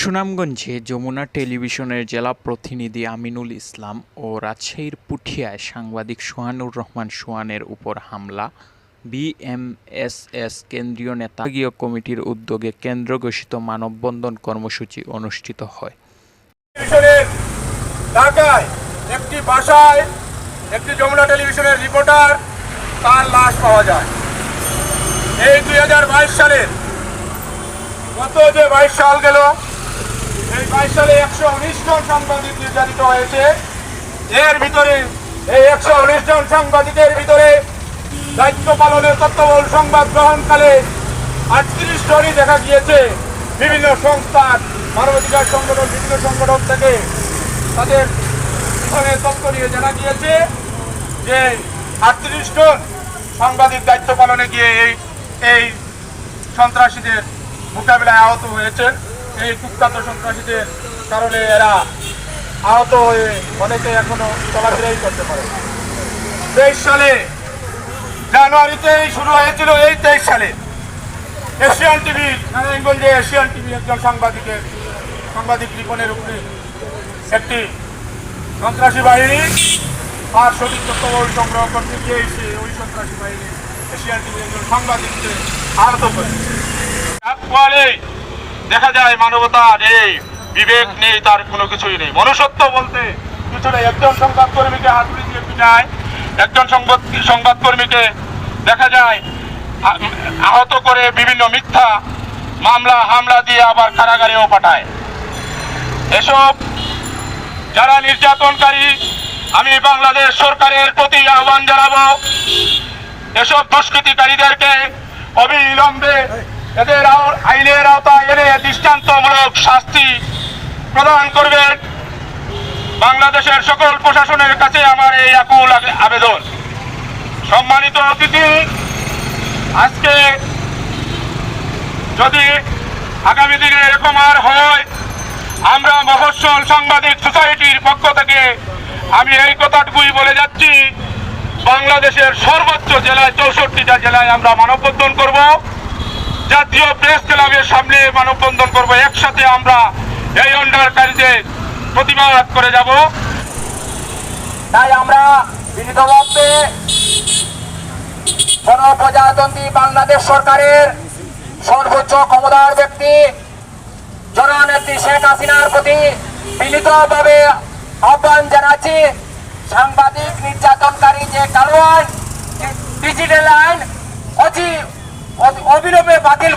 সুনামগঞ্জে যমুনা টেলিভিশনের জেলা প্রতিনিধি আমিনুল ইসলাম ও রাজশাহীর পুঠিয়ায় সাংবাদিক সোহানুর রহমান সোহানের উপর হামলা। বিএমএসএস কেন্দ্রীয় নেতাগীয় কমিটির উদ্যোগে কেন্দ্র ঘোষিত মানববন্ধন কর্মসূচি অনুষ্ঠিত হয়। ঢাকায় একটি বাসায় একটি যমুনা টেলিভিশনের রিপোর্টার, তার লাশ পাওয়া যায়। এই দুই সালের গত যে বাইশ সাল গেল এই বাইশ সালে একশো উনিশ জন সাংবাদিক নির্যাতিত হয়েছে। এর ভিতরে এই একশো উনিশ জন সাংবাদিকের ভিতরে দায়িত্ব পালনের তত্ত্ববল সংবাদ গ্রহণকালে আটত্রিশ জনই দেখা গিয়েছে। বিভিন্ন সংস্থার মানবাধিকার সংগঠন, বিভিন্ন সংগঠন থেকে তাদের পিছনে তথ্য নিয়ে জানা গিয়েছে যে আটত্রিশ জন সাংবাদিক দায়িত্ব পালনে গিয়ে এই এই সন্ত্রাসীদের মোকাবিলায় আহত হয়েছেন। এই কুখ্যাত সন্ত্রাসীদের কারণে এরা আহত হয়ে অনেকে এখনও চলাফেরাই করতে পারে। তেইশ সালে জানুয়ারিতেই শুরু হয়েছিল এই তেইশ সালে। এশিয়ান টিভি, নারায়ণগঞ্জে এশিয়ান টিভি একজন সাংবাদিকের সাংবাদিক লিপনের উপরে একটি সন্ত্রাসী বাহিনী আর সঠিক তথ্যবল সংগ্রহ করতে গিয়ে ওই সন্ত্রাসী বাহিনী এশিয়ান টিভি একজন সাংবাদিককে আহত করে দেখা যায় মানবতার এই বিবেক নেই, তার কোনো কিছুই নেই। মনুষ্যত্ব বলতে কিছু নেই একজন সংবাদকর্মীকে হাতুড়ি দিয়ে পিটায়, একজন সংবাদ সংবাদকর্মীকে দেখা যায় আহত করে বিভিন্ন মিথ্যা মামলা, হামলা দিয়ে আবার কারাগারেও পাঠায়। এসব যারা নির্যাতনকারী, আমি বাংলাদেশ সরকারের প্রতি আহ্বান জানাব, এসব দুষ্কৃতিকারীদেরকে অবিলম্বে এদের আইনের আওতায় এনে দৃষ্টান্তমূলক শাস্তি প্রদান করবেন। বাংলাদেশের সকল প্রশাসনের কাছে আমার এই আকুল আবেদন। সম্মানিত অতিথি, আজকে যদি আগামী দিনে এরকম আর হয়, আমরা মফস্বল সাংবাদিক সোসাইটির পক্ষ থেকে আমি এই কথাটুকুই বলে যাচ্ছি, বাংলাদেশের সর্বোচ্চ জেলায় চৌষট্টিটা জেলায় আমরা মানববন্ধন করব। জাতীয় প্রেস ক্লাবের সামনে মানববন্ধন করব। একসাথে আমরা এই অন্ডারকারীদের প্রতিবাদ করে যাব। তাই আমরা বিনীতভাবে গণপ্রজাতন্ত্রী বাংলাদেশ সরকারের সর্বোচ্চ ক্ষমতার ব্যক্তি, জননেত্রী শেখ হাসিনার প্রতি বিনীতভাবে আহ্বান জানাচ্ছি। সাংবাদিক, নির্যাতনকারী যে কালো ডিজিটাল আইন, অতি অবিলম্বে বাতিল